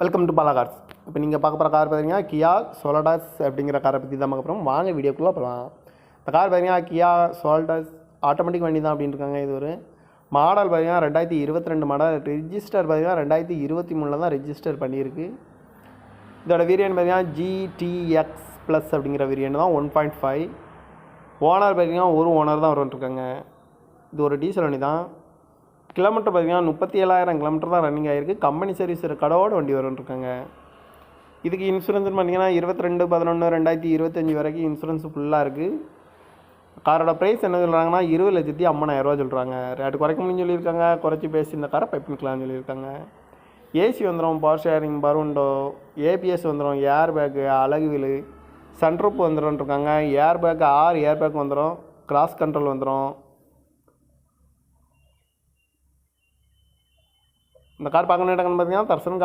Welcome to Bala cars இப்போ நீங்கள் பார்க்க போகிற கார் பார்த்தீங்கன்னா கியா சோலடாஸ் அப்படிங்கிற காரை பற்றி தான் பார்க்க போகிறோம் வாங்க வீடியோக்குள்ளே போகலாம் இந்த கார் பார்த்தீங்கன்னா கியா சோல்டாஸ் ஆட்டோமேட்டிக் வண்டி தான் அப்படின்னு இருக்காங்க இது ஒரு மாடல் பார்த்தீங்கன்னா ரெண்டாயிரத்தி இருபத்தி ரெண்டு மாடல் ரிஜிஸ்டர் பார்த்தீங்கன்னா ரெண்டாயிரத்தி இருபத்தி மூணில் தான் ரெஜிஸ்டர் பண்ணியிருக்கு. இதோட வேரியன்ட் பார்த்தீங்கன்னா ஜிடிஎக்ஸ் ப்ளஸ் அப்படிங்கிற வேரியன்ட் தான் ஒன் பாயிண்ட் ஃபைவ் ஓனர் பார்த்தீங்கன்னா ஒரு ஓனர் தான் வரும்ன்ட்ருக்காங்க இது ஒரு டீசல் வண்டி தான். கிலோமீட்டர் பார்த்தீங்கன்னா முப்பத்தி ஏழாயிரம் கிலோமீட்டர் தான் ரன்னிங் ஆகிருக்கு கம்பெனி சர்வீஸ் கடவோட வண்டி வரும்ன்ட்ருக்காங்க இதுக்கு இன்சூரன்ஸ்னு பார்த்தீங்கன்னா இருபத்தி ரெண்டு பதினொன்று ரெண்டாயிரத்தி இருபத்தஞ்சி வரைக்கும் இன்சூரன்ஸ் ஃபுல்லாக இருக்குது காரோட ப்ரைஸ் என்ன சொல்கிறாங்கன்னா இருபது லட்சத்தி ஐம்பதாயிரரூவா சொல்கிறாங்க ரேட்டு குறைக்க முடியும் சொல்லியிருக்காங்க. குறைச்சி பேசி இந்த காரை பைப் பண்ணிக்கலாம்னு சொல்லியிருக்காங்க. ஏசி வந்துடும் பவர் ஷேரிங் பருண்டோ ஏபிஎஸ் வந்துடும் ஏர் பேக்கு அழகு வீலு சன்ரூப் வந்துடும் இருக்காங்க ஏர் பேக்கு ஆறு ஏர் பேக் வந்துடும் கிராஸ் கண்ட்ரோல் வந்துடும் இந்த கார் பார்க்கணும் பார்த்தீங்கன்னா தர்சன்